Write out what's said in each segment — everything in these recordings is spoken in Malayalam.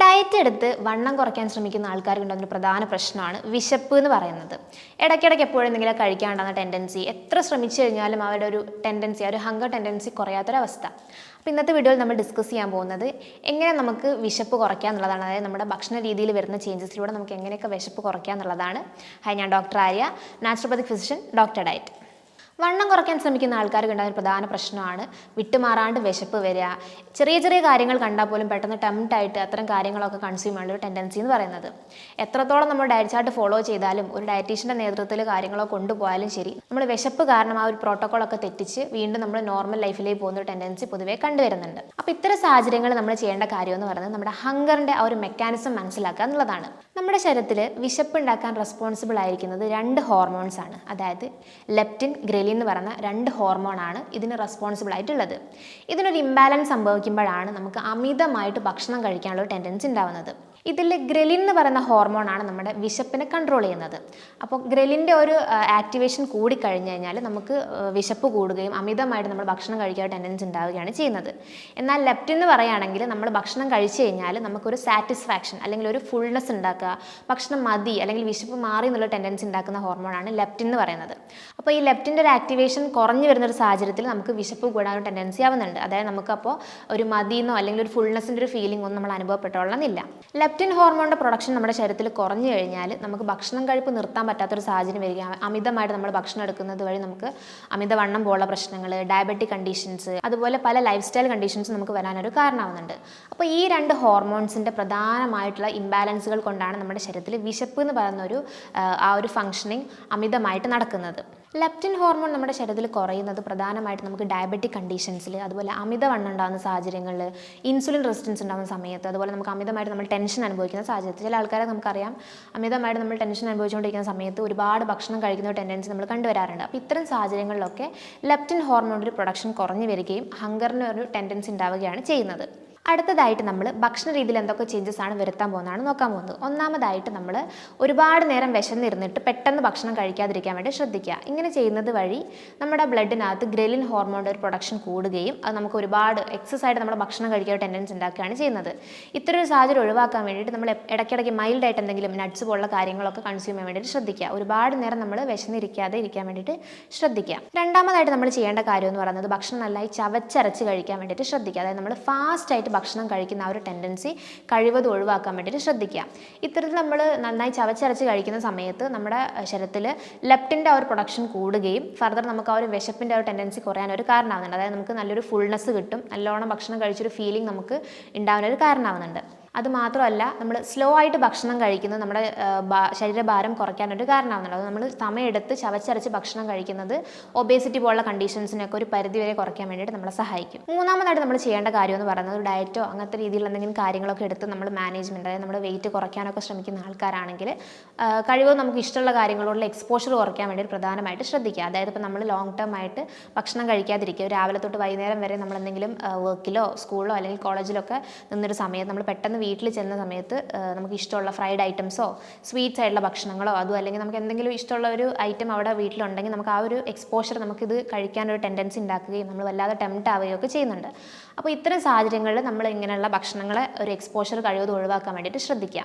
ഡയറ്റ് എടുത്ത് വണ്ണം കുറയ്ക്കാൻ ശ്രമിക്കുന്ന ആൾക്കാർക്കുണ്ടാകുന്ന പ്രധാന പ്രശ്നമാണ് വിശപ്പ് എന്ന് പറയുന്നത്. ഇടയ്ക്കിടയ്ക്ക് എപ്പോഴും എന്തെങ്കിലും കഴിക്കാണ്ടാകുന്ന ടെൻഡൻസി എത്ര ശ്രമിച്ചു കഴിഞ്ഞാലും അവരുടെ ഒരു ടെൻഡൻസി ഒരു ഹങ്കർ ടെൻഡൻസി കുറയാത്തൊരവസ്ഥ. അപ്പോൾ ഇന്നത്തെ വീഡിയോയിൽ നമ്മൾ ഡിസ്കസ് ചെയ്യാൻ പോകുന്നത് എങ്ങനെ നമുക്ക് വിശപ്പ് കുറയ്ക്കുക എന്നുള്ളതാണ്. അതായത് നമ്മുടെ ഭക്ഷണ രീതിയിൽ വരുന്ന ചേഞ്ചസിലൂടെ നമുക്ക് എങ്ങനെയൊക്കെ വിശപ്പ് കുറയ്ക്കുക എന്നുള്ളതാണ്. ഹായ് ഞാൻ doctor Arya naturopathic physician doctor diet വണ്ണം കുറയ്ക്കാൻ ശ്രമിക്കുന്ന ആൾക്കാർക്ക് ഒരു പ്രധാന പ്രശ്നമാണ് വിട്ടുമാറാണ്ട് വിശപ്പ് വരിക. ചെറിയ ചെറിയ കാര്യങ്ങൾ കണ്ടാൽ പോലും പെട്ടെന്ന് ടെംപ്റ്റ് ആയിട്ട് അത്തരം കാര്യങ്ങളൊക്കെ കൺസ്യൂം ചെയ്യുന്ന ഒരു ടെൻഡൻസി എന്ന് പറയുന്നത്. എത്രത്തോളം നമ്മൾ ഡയറ്റ് ചാർട്ട് ഫോളോ ചെയ്താലും ഒരു ഡയറ്റീഷ്യന്റെ നേതൃത്വത്തിൽ കാര്യങ്ങളോ കൊണ്ടുപോയാലും ശരി നമ്മൾ വിശപ്പ് കാരണം ആ ഒരു പ്രോട്ടോക്കോളൊക്കെ തെറ്റിച്ച് വീണ്ടും നമ്മൾ നോർമൽ ലൈഫിലേക്ക് പോകുന്ന ഒരു ടെൻഡൻസി പൊതുവേ കണ്ടുവരുന്നുണ്ട്. അപ്പോൾ ഇത്തരം സാഹചര്യങ്ങൾ നമ്മൾ ചെയ്യേണ്ട കാര്യം എന്ന് പറയുന്നത് നമ്മുടെ ഹങ്കറിന്റെ ആ ഒരു മെക്കാനിസം മനസ്സിലാക്കുക എന്നുള്ളതാണ്. നമ്മുടെ ശരീരത്തിൽ വിശപ്പ് ഉണ്ടാക്കാൻ റെസ്പോൺസിബിൾ ആയിരിക്കുന്നത് രണ്ട് ഹോർമോൺസ് ആണ്. അതായത് ലെപ്റ്റിൻ ഗ്രലിൻ എന്ന് പറയുന്ന രണ്ട് ഹോർമോണാണ് ഇതിന് റെസ്പോൺസിബിൾ ആയിട്ടുള്ളത്. ഇതിനൊരു ഇംബാലൻസ് സംഭവിക്കുമ്പോഴാണ് നമുക്ക് അമിതമായിട്ട് ഭക്ഷണം കഴിക്കാനുള്ള ടെൻഡൻസി ഉണ്ടാവുന്നത്. ഇതിൽ ഗ്രലിൻ എന്ന് പറയുന്ന ഹോർമോൺ ആണ് നമ്മുടെ വിശപ്പിനെ കൺട്രോൾ ചെയ്യുന്നത്. അപ്പോൾ ഗ്രലിന്റെ ഒരു ആക്ടിവേഷൻ കൂടി കഴിഞ്ഞ് കഴിഞ്ഞാൽ നമുക്ക് വിശപ്പ് കൂടുകയും അമിതമായിട്ട് നമ്മൾ ഭക്ഷണം കഴിക്കാൻ ടെൻഡൻസി ഉണ്ടാവുകയാണ് ചെയ്യുന്നത്. എന്നാൽ ലെപ്റ്റിൻ എന്ന് പറയുകയാണെങ്കിൽ നമ്മൾ ഭക്ഷണം കഴിച്ചു കഴിഞ്ഞാൽ നമുക്കൊരു സാറ്റിസ്ഫാക്ഷൻ അല്ലെങ്കിൽ ഒരു ഫുൾനെസ് ഉണ്ടാക്കുക ഭക്ഷണം മതി അല്ലെങ്കിൽ വിശപ്പ് മാറി എന്നുള്ള ടെൻഡൻസി ഉണ്ടാക്കുന്ന ഹോർമോണാണ് ലെപ്റ്റിൻ എന്ന് പറയുന്നത്. അപ്പോൾ ഈ ലെപ്റ്റിന്റെ ഒരു ആക്ടിവേഷൻ കുറഞ്ഞു വരുന്ന ഒരു സാഹചര്യത്തിൽ നമുക്ക് വിശപ്പ് കൂടാനുള്ള ടെൻഡൻസി ആവുന്നുണ്ട്. അതായത് നമുക്കപ്പോൾ ഒരു മതിയെന്നോ അല്ലെങ്കിൽ ഒരു ഫുൾനെസ്സിന്റെ ഒരു ഫീലിംഗ് ഒന്നും നമ്മൾ അനുഭവപ്പെട്ടോളന്നില്ല ലെപ്റ്റിൻ ഹോർമോണിന്റെ പ്രൊഡക്ഷൻ നമ്മുടെ ശരീരത്തിൽ കുറഞ്ഞു കഴിഞ്ഞാൽ നമുക്ക് ഭക്ഷണം കഴിപ്പ് നിർത്താൻ പറ്റാത്തൊരു സാഹചര്യം വരിക. അമിതമായിട്ട് നമ്മൾ ഭക്ഷണം എടുക്കുന്നത് വഴി നമുക്ക് അമിതവണ്ണം പോലുള്ള പ്രശ്നങ്ങൾ ഡയബറ്റിക് കണ്ടീഷൻസ് അതുപോലെ പല ലൈഫ് സ്റ്റൈൽ കണ്ടീഷൻസ് നമുക്ക് വരാനൊരു കാരണമാവുന്നുണ്ട്. അപ്പോൾ ഈ രണ്ട് ഹോർമോൺസിന്റെ പ്രധാനമായിട്ടുള്ള ഇംബാലൻസുകൾ കൊണ്ടാണ് നമ്മുടെ ശരീരത്തിൽ വിശപ്പ് എന്ന് പറയുന്ന ഒരു ആ, ഒരു ഫങ്ഷനിങ് അമിതമായിട്ട് നടക്കുന്നത്. ലെപ്റ്റിൻ ഹോർമോൺ നമ്മുടെ ശരീരത്തിൽ കുറയുന്നത് പ്രധാനമായിട്ട് നമുക്ക് ഡയബറ്റിക് കണ്ടീഷൻസിൽ അതുപോലെ അമിതവണ്ണം ഉണ്ടാകുന്ന സാഹചര്യങ്ങളിൽ ഇൻസുലിൻ റെസിസ്റ്റൻസ് ഉണ്ടാകുന്ന സമയത്ത് അതുപോലെ നമുക്ക് അമിതമായിട്ട് നമ്മൾ ടെൻഷൻ അനുഭവിക്കുന്ന സാഹചര്യത്തിൽ ചില ആൾക്കാരെ നമുക്കറിയാം അമിതമായിട്ട് നമ്മൾ ടെൻഷൻ അനുഭവിച്ചുകൊണ്ടിരിക്കുന്ന സമയത്ത് ഒരുപാട് ഭക്ഷണം കഴിക്കുന്ന ടെൻഡൻസി നമ്മൾ കണ്ടുവരാറുണ്ട്. അപ്പോൾ ഇത്തരം സാഹചര്യങ്ങളിലൊക്കെ ലെപ്റ്റിൻ ഹോർമോണിന്റെ പ്രൊഡക്ഷൻ കുറഞ്ഞു വരികയും ഹങ്കറിന് ഒരു ടെൻഡൻസി ഉണ്ടാവുകയാണ് ചെയ്യുന്നത്. അടുത്തതായിട്ട് നമ്മൾ ഭക്ഷണ രീതിയിൽ എന്തൊക്കെ ചേഞ്ചസ് ആണ് വരുത്താൻ പോകുന്നതാണ് നോക്കാൻ പോകുന്നത്. ഒന്നാമതായിട്ട് നമ്മൾ ഒരുപാട് നേരം വിശന്നിരുന്നിട്ട് പെട്ടെന്ന് ഭക്ഷണം കഴിക്കാതിരിക്കാൻ വേണ്ടി ശ്രദ്ധിക്കുക. ഇങ്ങനെ ചെയ്യുന്നത് വഴി നമ്മുടെ ബ്ലഡിനകത്ത് ഗ്രലിൻ ഹോർമോണിന്റെ ഒരു പ്രൊഡക്ഷൻ കൂടുകയും അത് നമുക്ക് ഒരുപാട് എക്സസ് ആയിട്ട് നമ്മുടെ ഭക്ഷണം കഴിക്കാൻ ടെൻഡൻസ് ഉണ്ടാക്കുകയാണ് ചെയ്യുന്നത്. ഇത്തരം ഒരു സാഹചര്യം ഒഴിവാക്കാൻ വേണ്ടിയിട്ട് നമ്മൾ ഇടയ്ക്കിടയ്ക്ക് മൈൽഡായിട്ട് എന്തെങ്കിലും നട്ട്സ് പോലുള്ള കാര്യങ്ങളൊക്കെ കൺസ്യൂം ചെയ്യാൻ വേണ്ടിയിട്ട് ശ്രദ്ധിക്കുക. ഒരുപാട് നേരം നമ്മൾ വിശന്നിരിക്കാതെ ഇരിക്കാൻ വേണ്ടിയിട്ട് ശ്രദ്ധിക്കുക. രണ്ടാമതായിട്ട് നമ്മൾ ചെയ്യേണ്ട കാര്യം എന്ന് പറയുന്നത് ഭക്ഷണം നന്നായി ചവച്ചരച്ച് കഴിക്കാൻ വേണ്ടിയിട്ട് ശ്രദ്ധിക്കുക. അതായത് നമ്മൾ ഫാസ്റ്റ് ആയിട്ട് ഭക്ഷണം കഴിക്കുന്ന ആ ഒരു ടെൻഡൻസി കഴിവതും ഒഴിവാക്കാൻ വേണ്ടിയിട്ട് ശ്രദ്ധിക്കുക. ഇത്തരത്തിൽ നമ്മൾ നന്നായി ചവച്ചരച്ച് കഴിക്കുന്ന സമയത്ത് നമ്മുടെ ശരീരത്തിൽ ലെപ്റ്റിന്റെ ആ ഒരു പ്രൊഡക്ഷൻ കൂടുകയും ഫർദർ നമുക്ക് ആ ഒരു വിശപ്പിന്റെ ആ ഒരു ടെൻഡൻസി കുറയാൻ ഒരു കാരണമാകുന്നുണ്ട്. അതായത് നമുക്ക് നല്ലൊരു ഫുൾനെസ് കിട്ടും നല്ലോണം ഭക്ഷണം കഴിച്ചൊരു ഫീലിംഗ് നമുക്ക് ഉണ്ടാവുന്ന ഒരു കാരണമാകുന്നുണ്ട്. അത് മാത്രമല്ല നമ്മൾ സ്ലോ ആയിട്ട് ഭക്ഷണം കഴിക്കുന്നത് നമ്മുടെ ശരീരഭാരം കുറയ്ക്കാനൊരു കാരണമാകുന്നുണ്ട് അത് നമ്മൾ സമയമെടുത്ത് ചവച്ചരച്ച് ഭക്ഷണം കഴിക്കുന്നത് ഒബേസിറ്റി പോലുള്ള കണ്ടീഷൻസിനൊക്കെ ഒരു പരിധി വരെ കുറയ്ക്കാൻ വേണ്ടിയിട്ട് നമ്മളെ സഹായിക്കും. മൂന്നാമതായിട്ട് നമ്മൾ ചെയ്യേണ്ട കാര്യം എന്ന് പറയുന്നത് ഡയറ്റോ അങ്ങനത്തെ രീതിയിൽ എന്തെങ്കിലും കാര്യങ്ങളൊക്കെ എടുത്ത് നമ്മൾ മാനേജ്മെന്റ് അതായത് നമ്മൾ വെയിറ്റ് കുറയ്ക്കാനൊക്കെ ശ്രമിക്കുന്ന ആൾക്കാരാണെങ്കിൽ കഴിവ് നമുക്ക് ഇഷ്ടമുള്ള കാര്യങ്ങളോടുള്ള എക്സ്പോഷർ കുറയ്ക്കാൻ വേണ്ടി പ്രധാനമായിട്ട് ശ്രദ്ധിക്കുക. അതായത് ഇപ്പോൾ നമ്മൾ ലോങ് ടേം ആയിട്ട് ഭക്ഷണം കഴിക്കാതിരിക്കുക. രാവിലെ തൊട്ട് വൈകുന്നേരം വരെ നമ്മൾ എന്തെങ്കിലും വർക്കിലോ സ്കൂളിലോ അല്ലെങ്കിൽ കോളേജിലൊക്കെ നിന്നൊരു സമയത്ത് നമ്മൾ പെട്ടെന്ന് വീട്ടിൽ ചെന്ന സമയത്ത് നമുക്ക് ഇഷ്ടമുള്ള ഫ്രൈഡ് ഐറ്റംസോ സ്വീറ്റ്സ് ആയിട്ടുള്ള ഭക്ഷണങ്ങളോ അതും അല്ലെങ്കിൽ നമുക്ക് എന്തെങ്കിലും ഇഷ്ടമുള്ള ഒരു ഐറ്റം അവിടെ വീട്ടിലുണ്ടെങ്കിൽ നമുക്ക് ആ ഒരു എക്സ്പോഷർ നമുക്കിത് കഴിക്കാനൊരു ടെൻഡൻസി ഉണ്ടാക്കുകയും നമ്മൾ വല്ലാതെ ടെംപ്റ്റ് ആവുകയും ഒക്കെ ചെയ്യുന്നുണ്ട്. അപ്പോൾ ഇത്തരം സാഹചര്യങ്ങളിൽ നമ്മൾ ഇങ്ങനെയുള്ള ഭക്ഷണങ്ങളെ ഒരു എക്സ്പോഷർ കഴിവതും ഒഴിവാക്കാൻ വേണ്ടിയിട്ട് ശ്രദ്ധിക്കുക.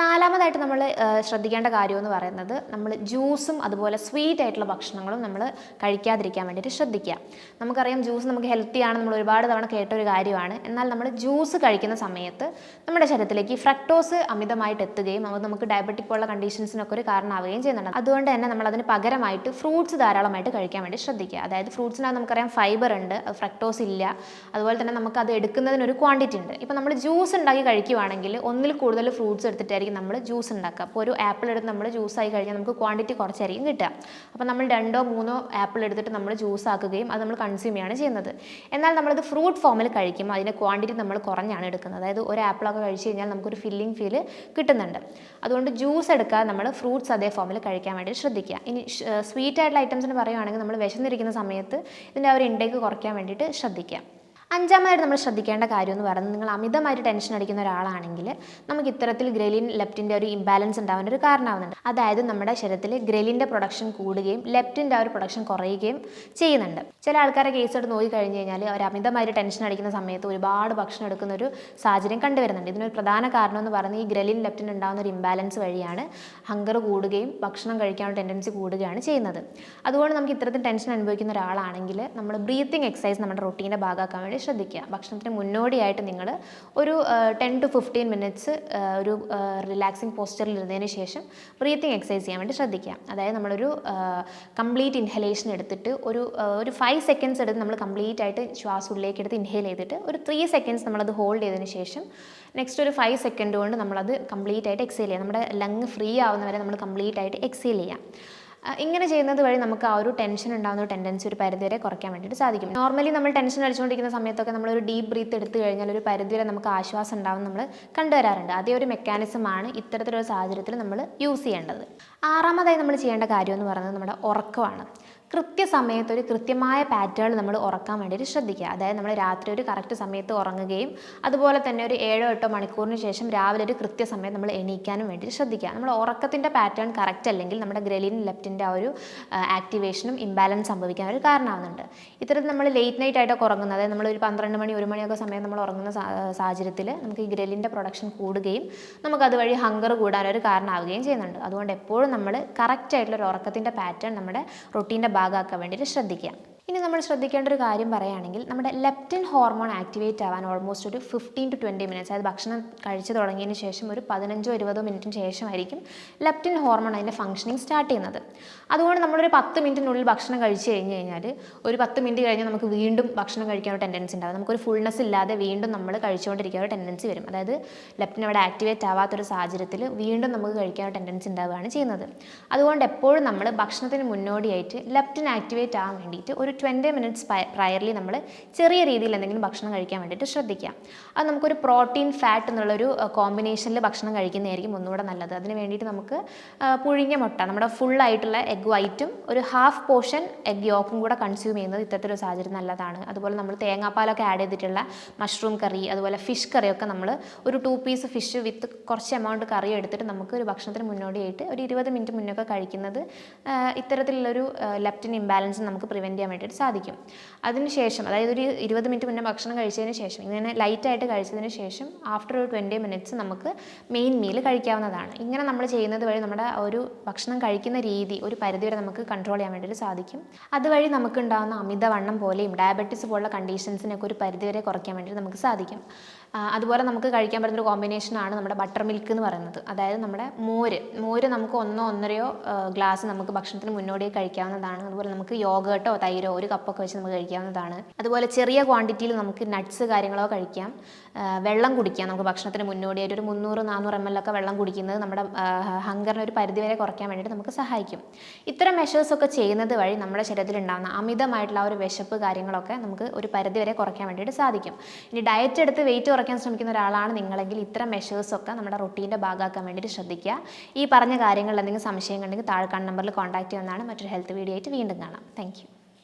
നാലാമതായിട്ട് നമ്മൾ ശ്രദ്ധിക്കേണ്ട കാര്യം എന്ന് പറയുന്നത് നമ്മൾ ജ്യൂസും അതുപോലെ സ്വീറ്റ് ആയിട്ടുള്ള ഭക്ഷണങ്ങളും നമ്മൾ കഴിക്കാതിരിക്കാൻ വേണ്ടിയിട്ട് ശ്രദ്ധിക്കുക. നമുക്കറിയാം ജ്യൂസ് നമുക്ക് ഹെൽത്തി ആണ് നമ്മൾ ഒരുപാട് തവണ കേട്ട ഒരു കാര്യമാണ്. എന്നാൽ നമ്മൾ ജ്യൂസ് കഴിക്കുന്ന സമയത്ത് നമ്മുടെ ശരീരത്തിലേക്ക് ഫ്രക്ടോസ് അമിതമായിട്ട് എത്തുകയും അത് നമുക്ക് ഡയബറ്റിക് പോലുള്ള കണ്ടീഷൻസിനൊക്കെ ഒരു കാരണമാവുകയും ചെയ്യുന്നുണ്ട്. അതുകൊണ്ട് തന്നെ നമ്മൾ അതിന് പകരമായിട്ട് ഫ്രൂട്ട്സ് ധാരാളമായിട്ട് കഴിക്കാൻ വേണ്ടി ശ്രദ്ധിക്കുക. അതായത് ഫ്രൂട്ട്സിനകത്ത് നമുക്കറിയാം ഫൈബർ ഉണ്ട് ഫ്രക്ടോസ് ഇല്ല. അതുപോലെ തന്നെ നമുക്ക് അത് എടുക്കുന്നതിനൊരു ക്വാണ്ടിറ്റി ഉണ്ട്. ഇപ്പം നമ്മൾ ജ്യൂസ് ഉണ്ടാക്കി കഴിക്കുവാണെങ്കിൽ ഒന്നിൽ കൂടുതൽ ഫ്രൂട്ട്സ് എടുത്തിട്ടായിരിക്കും രീതിയിലായിരിക്കും നമ്മൾ ജ്യൂസ് ഉണ്ടാക്കുക. അപ്പോൾ ഒരു ആപ്പിൾ എടുത്ത് നമ്മൾ ജ്യൂസ് ആയി കഴിഞ്ഞാൽ നമുക്ക് ക്വാണ്ടിറ്റി കുറച്ചായിരിക്കും കിട്ടുക. അപ്പോൾ നമ്മൾ രണ്ടോ മൂന്നോ ആപ്പിൾ എടുത്തിട്ട് നമ്മൾ ജ്യൂസ് ആക്കുകയും അത് നമ്മൾ കൺസ്യൂം ചെയ്യുകയാണ് ചെയ്യുന്നത്. എന്നാൽ നമ്മളത് ഫ്രൂട്ട് ഫോമിൽ കഴിക്കുമ്പോൾ അതിന്റെ ക്വാണ്ടിറ്റി നമ്മൾ കുറഞ്ഞാണ് എടുക്കുന്നത്. അതായത് ഒരു ആപ്പിളൊക്കെ കഴിച്ച് കഴിഞ്ഞാൽ നമുക്കൊരു ഫില്ലിംഗ് ഫീൽ കിട്ടുന്നുണ്ട്. അതുകൊണ്ട് ജ്യൂസ് എടുക്കാതെ നമ്മൾ ഫ്രൂട്ട്സ് അതേ ഫോമിൽ കഴിക്കാൻ വേണ്ടി ശ്രദ്ധിക്കുക. ഇനി സ്വീറ്റ് ആയിട്ടുള്ള ഐറ്റംസിന് പറയുകയാണെങ്കിൽ നമ്മൾ വിശന്നിരിക്കുന്ന സമയത്ത് ഇതിന്റെ ആ ഒരു ഇൻടേക്ക് കുറയ്ക്കാൻ വേണ്ടിയിട്ട് ശ്രദ്ധിക്കുക. അഞ്ചാമതായിട്ട് നമ്മൾ ശ്രദ്ധിക്കേണ്ട കാര്യം എന്ന് പറയുന്നത് നിങ്ങൾ അമിതമായിട്ട് ടെൻഷൻ അടിക്കുന്ന ഒരാളാണെങ്കിൽ നമുക്ക് ഇത്തരത്തിൽ ഗ്രെലിൻ ലെപ്റ്റിന്റെ ഒരു ഇംബാലൻസ് ഉണ്ടാവാൻ ഒരു കാരണമാവുന്നുണ്ട്. അതായത് നമ്മുടെ ശരീരത്തിൽ ഗ്രെലിന്റെ പ്രൊഡക്ഷൻ കൂടുകയും ലെപ്റ്റിന്റെ ഒരു പ്രൊഡക്ഷൻ കുറയുകയും ചെയ്യുന്നുണ്ട്. ചില ആൾക്കാരെ കേസ് എടുത്ത് നോക്കി കഴിഞ്ഞ് കഴിഞ്ഞാൽ അവർ അമിതമായിട്ട് ടെൻഷൻ അടിക്കുന്ന സമയത്ത് ഒരുപാട് ഭക്ഷണം എടുക്കുന്ന ഒരു സാഹചര്യം കണ്ടുവരുന്നുണ്ട്. ഇതിനൊരു പ്രധാന കാരണം എന്ന് പറയുന്നത് ഈ ഗ്രലിൻ ലെപ്റ്റിൻ ഉണ്ടാകുന്ന ഒരു ഇംബാലൻസ് വഴിയാണ് ഹങ്കർ കൂടുകയും ഭക്ഷണം കഴിക്കാനുള്ള ടെൻഡൻസി കൂടുകയാണ് ചെയ്യുന്നത്. അതുകൊണ്ട് നമുക്ക് ഇത്തരത്തിൽ ടെൻഷൻ അനുഭവിക്കുന്ന ഒരാളാണെങ്കിൽ നമ്മൾ ബ്രീത്തിങ് എക്സസൈസ് നമ്മുടെ റൊട്ടീന്റെ ഭാഗമാക്കാൻ വേണ്ടി ശ്രദ്ധിക്കുക. ഭക്ഷണത്തിന് മുന്നോടിയായിട്ട് നിങ്ങൾ ഒരു ടെൻ ടു ഫിഫ്റ്റീൻ മിനിറ്റ്സ് ഒരു റിലാക്സിങ് പോസ്റ്ററിൽ ഇരുന്നതിന് ശേഷം ബ്രീത്തിങ് എക്സസൈസ് ചെയ്യാൻ വേണ്ടി ശ്രദ്ധിക്കുക. അതായത് നമ്മളൊരു കംപ്ലീറ്റ് ഇൻഹലേഷൻ എടുത്തിട്ട് ഒരു ഒരു ഫൈവ് സെക്കൻഡ്സ് എടുത്ത് നമ്മൾ കംപ്ലീറ്റ് ആയിട്ട് ശ്വാസം ഉള്ളിലേക്ക് എടുത്ത് ഇൻഹേൽ ചെയ്തിട്ട് ഒരു ത്രീ സെക്കൻഡ്സ് നമ്മളത് ഹോൾഡ് ചെയ്തതിന് ശേഷം നെക്സ്റ്റ് ഒരു ഫൈവ് സെക്കൻഡ് കൊണ്ട് നമ്മളത് കംപ്ലീറ്റ് ആയിട്ട് എക്സേൽ ചെയ്യാം നമ്മുടെ ലങ് ഫ്രീ ആവുന്നവരെ നമ്മൾ കംപ്ലീറ്റ് ആയിട്ട് എക്സേൽ ചെയ്യാം ഇങ്ങനെ ചെയ്യുന്നത് വഴി നമുക്ക് ആ ഒരു ടെൻഷൻ ഉണ്ടാകുന്ന ടെൻഡൻസി ഒരു പരിധിവരെ കുറയ്ക്കാൻ വേണ്ടിയിട്ട് സാധിക്കും. നോർമലി നമ്മൾ ടെൻഷൻ അടിച്ചുകൊണ്ടിരിക്കുന്ന സമയത്തൊക്കെ നമ്മൾ ഒരു ഡീപ്പ് ബ്രീത്ത് എടുത്തു കഴിഞ്ഞാൽ ഒരു പരിധിവരെ നമുക്ക് ആശ്വാസം ഉണ്ടാവും നമ്മൾ കണ്ടുവരാറുണ്ട്. അതേ ഒരു മെക്കാനിസമാണ് ഇത്തരത്തിലൊരു സാഹചര്യത്തിൽ നമ്മൾ യൂസ് ചെയ്യേണ്ടത്. ആറാമതായി നമ്മൾ ചെയ്യേണ്ട കാര്യം എന്ന് പറയുന്നത് നമ്മുടെ ഉറക്കമാണ്. കൃത്യസമയത്ത് ഒരു കൃത്യമായ പാറ്റേൺ നമ്മൾ ഉറക്കാൻ വേണ്ടിയിട്ട് ശ്രദ്ധിക്കുക. അതായത് നമ്മൾ രാത്രി ഒരു കറക്റ്റ് സമയത്ത് ഉറങ്ങുകയും അതുപോലെ തന്നെ ഒരു ഏഴോ എട്ടോ മണിക്കൂറിന് ശേഷം രാവിലെ ഒരു കൃത്യസമയത്ത് നമ്മൾ എണീക്കാനും വേണ്ടിയിട്ട് ശ്രദ്ധിക്കുക. നമ്മൾ ഉറക്കത്തിന്റെ പാറ്റേൺ കറക്റ്റ് അല്ലെങ്കിൽ നമ്മുടെ ഗ്രലിൻ ലെഫ്റ്റിന്റെ ആ ഒരു ആക്ടിവേഷനും ഇംബാലൻസ് സംഭവിക്കാൻ ഒരു കാരണമാകുന്നുണ്ട് ഇത്തരത്തിൽ നമ്മൾ ലേറ്റ് നൈറ്റ് ആയിട്ടൊക്കെ ഉറങ്ങുന്നത് അതായത് നമ്മൾ ഒരു പന്ത്രണ്ട് മണി ഒരു മണിയൊക്കെ സമയം നമ്മൾ ഉറങ്ങുന്ന സാഹചര്യത്തിൽ നമുക്ക് ഈ ഗ്രലിന്റെ പ്രൊഡക്ഷൻ കൂടുകയും നമുക്ക് അതുവഴി ഹങ്കർ കൂടാനൊരു കാരണമാവുകയും ചെയ്യുന്നുണ്ട്. അതുകൊണ്ട് എപ്പോഴും നമ്മൾ കറക്റ്റ് ആയിട്ടുള്ള ഒരു ഉറക്കത്തിന്റെ പാറ്റേൺ നമ്മുടെ റൊട്ടീന്റെ ഭാഗമാക്കാൻ വേണ്ടിയിട്ട് ശ്രദ്ധിക്കുക. ഇനി നമ്മൾ ശ്രദ്ധിക്കേണ്ട ഒരു കാര്യം പറയുകയാണെങ്കിൽ നമ്മുടെ ലെപ്റ്റിൻ ഹോർമോൺ ആക്ടിവേറ്റ് ആവാൻ ഓൾമോസ്റ്റ് ഒരു ഫിഫ്റ്റീൻ ടു ട്വന്റി മിനിറ്റ്സ് അതായത് ഭക്ഷണം കഴിച്ചു തുടങ്ങിയതിന് ശേഷം ഒരു പതിനഞ്ചോ ഇരുപതോ മിനിറ്റിന് ശേഷമായിരിക്കും ലെപ്റ്റിൻ ഹോർമോൺ അതിന്റെ ഫംഗ്ഷനിങ് സ്റ്റാർട്ട് ചെയ്യുന്നത്. അതുകൊണ്ട് നമ്മളൊരു പത്ത് മിനിറ്റിനുള്ളിൽ ഭക്ഷണം കഴിച്ചു കഴിഞ്ഞ് കഴിഞ്ഞാൽ ഒരു പത്ത് മിനിറ്റ് കഴിഞ്ഞാൽ നമുക്ക് വീണ്ടും ഭക്ഷണം കഴിക്കാൻ ടെൻഡൻസി ഉണ്ടാകും നമുക്കൊരു ഫുൾനെസ് ഇല്ലാതെ വീണ്ടും നമ്മൾ കഴിച്ചുകൊണ്ടിരിക്കാനുള്ള ടെൻഡൻസി വരും. അതായത് ലെപ്റ്റിൻ അവിടെ ആക്ടിവേറ്റ് ആവാത്തൊരു സാഹചര്യത്തിൽ വീണ്ടും നമുക്ക് കഴിക്കാൻ ടെൻഡൻസി ഉണ്ടാവുകയാണ് ചെയ്യുന്നത്. അതുകൊണ്ട് എപ്പോഴും നമ്മൾ ഭക്ഷണത്തിന് മുന്നോടിയായിട്ട് ലെപ്റ്റിൻ ആക്ടിവേറ്റ് ആവാൻ വേണ്ടിയിട്ട് ഒരു ട്വന്റി മിനിറ്റ്സ് പ്രയർലി നമ്മൾ ചെറിയ രീതിയിൽ എന്തെങ്കിലും ഭക്ഷണം കഴിക്കാൻ വേണ്ടിയിട്ട് ശ്രദ്ധിക്കാം അത് നമുക്കൊരു പ്രോട്ടീൻ ഫാറ്റ് എന്നുള്ളൊരു കോമ്പിനേഷനിൽ ഭക്ഷണം കഴിക്കുന്നതായിരിക്കും ഒന്നുകൂടെ നല്ലത്. അതിന് വേണ്ടിയിട്ട് നമുക്ക് പുഴുങ്ങിയ മുട്ട നമ്മുടെ ഫുള്ളായിട്ടുള്ള എഗ് വൈറ്റും ഒരു ഹാഫ് പോർഷൻ എഗ് യോക്കും കൂടെ കൺസ്യൂം ചെയ്യുന്നത് ഇത്തരത്തിലൊരു സാഹചര്യം നല്ലതാണ്. അതുപോലെ നമ്മൾ തേങ്ങാപ്പാലൊക്കെ ആഡ് ചെയ്തിട്ടുള്ള മഷ്റൂം കറി അതുപോലെ ഫിഷ് കറിയൊക്കെ നമ്മൾ ഒരു ടു പീസ് ഫിഷ് വിത്ത് കുറച്ച് എമൗണ്ട് കറി എടുത്തിട്ട് നമുക്ക് ഒരു ഭക്ഷണത്തിന് മുന്നോടിയായിട്ട് ഒരു ഇരുപത് മിനിറ്റ് മുന്നൊക്കെ കഴിക്കുന്നത് ഇത്തരത്തിലുള്ളൊരു ലെപ്റ്റിൻ ഇംബാലൻസ് നമുക്ക് പ്രിവെന്റ് ചെയ്യാൻ വേണ്ടിയിട്ട് സാധിക്കും. അതിനുശേഷം അതായത് ഒരു ഇരുപത് മിനിറ്റ് മുന്നേ ഭക്ഷണം കഴിച്ചതിന് ശേഷം ഇങ്ങനെ ലൈറ്റായിട്ട് കഴിച്ചതിന് ശേഷം ആഫ്റ്റർ ഒരു ട്വന്റി മിനിറ്റ്സ് നമുക്ക് മെയിൻ മീൽ കഴിക്കാവുന്നതാണ്. ഇങ്ങനെ നമ്മൾ ചെയ്യുന്നത് വഴി നമ്മുടെ ഒരു ഭക്ഷണം കഴിക്കുന്ന രീതി ഒരു പരിധിവരെ നമുക്ക് കൺട്രോൾ ചെയ്യാൻ വേണ്ടിയിട്ട് സാധിക്കും. അതുവഴി നമുക്ക് ഉണ്ടാകുന്ന അമിതവണ്ണം പോലെയും ഡയബറ്റീസ് പോലുള്ള കണ്ടീഷൻസിനൊക്കെ ഒരു പരിധിവരെ കുറയ്ക്കാൻ വേണ്ടിയിട്ട് നമുക്ക് സാധിക്കും. അതുപോലെ നമുക്ക് കഴിക്കാൻ പറ്റുന്ന ഒരു കോമ്പിനേഷനാണ് നമ്മുടെ ബട്ടർ മിൽക്ക് എന്ന് പറയുന്നത്. അതായത് നമ്മുടെ മോര്. മോര് നമുക്ക് ഒന്നോ ഒന്നരയോ ഗ്ലാസ് നമുക്ക് ഭക്ഷണത്തിന് മുന്നോടിയായി കഴിക്കാവുന്നതാണ്. അതുപോലെ നമുക്ക് യോഗേട്ടോ തൈരോ ഒരു കപ്പൊക്കെ വെച്ച് നമുക്ക് കഴിക്കാവുന്നതാണ്. അതുപോലെ ചെറിയ ക്വാണ്ടിറ്റിയിൽ നമുക്ക് നട്ട്സ് കാര്യങ്ങളോ കഴിക്കാം. വെള്ളം കുടിക്കാം. നമുക്ക് ഭക്ഷണത്തിന് മുന്നോടിയായിട്ട് ഒരു മുന്നൂറ് നാനൂറ് എം എൽ ഒക്കെ വെള്ളം കുടിക്കുന്നത് നമ്മുടെ ഹങ്കറിന് ഒരു പരിധി വരെ കുറയ്ക്കാൻ വേണ്ടിയിട്ട് നമുക്ക് സഹായിക്കും. ഇത്തരം മെഷേഴ്സൊക്കെ ചെയ്യുന്നത് വഴി നമ്മുടെ ശരീരത്തിൽ ഉണ്ടാകുന്ന അമിതമായിട്ടുള്ള ഒരു വിശപ്പ് കാര്യങ്ങളൊക്കെ നമുക്ക് ഒരു പരിധി വരെ കുറയ്ക്കാൻ വേണ്ടിയിട്ട് സാധിക്കും. ഇനി ഡയറ്റ് എടുത്ത് വെയിറ്റ് കുറയ്ക്കാൻ ശ്രമിക്കുന്ന ഒരാളാണ് നിങ്ങളെങ്കിൽ ഇത്തരം മെഷേഴ്സൊക്കെ നമ്മുടെ റൊട്ടീന്റെ ഭാഗമാക്കാൻ വേണ്ടിയിട്ട് ശ്രദ്ധിക്കുക. ഈ പറഞ്ഞ കാര്യങ്ങളിൽ എന്തെങ്കിലും സംശയം ഉണ്ടെങ്കിൽ താഴെ നമ്പറിൽ കോൺടാക്ട് ചെയ്യുന്നതാണ്. മറ്റൊരു ഹെൽത്ത് വീഡിയോ ആയിട്ട് വീണ്ടും കാണാം. താങ്ക്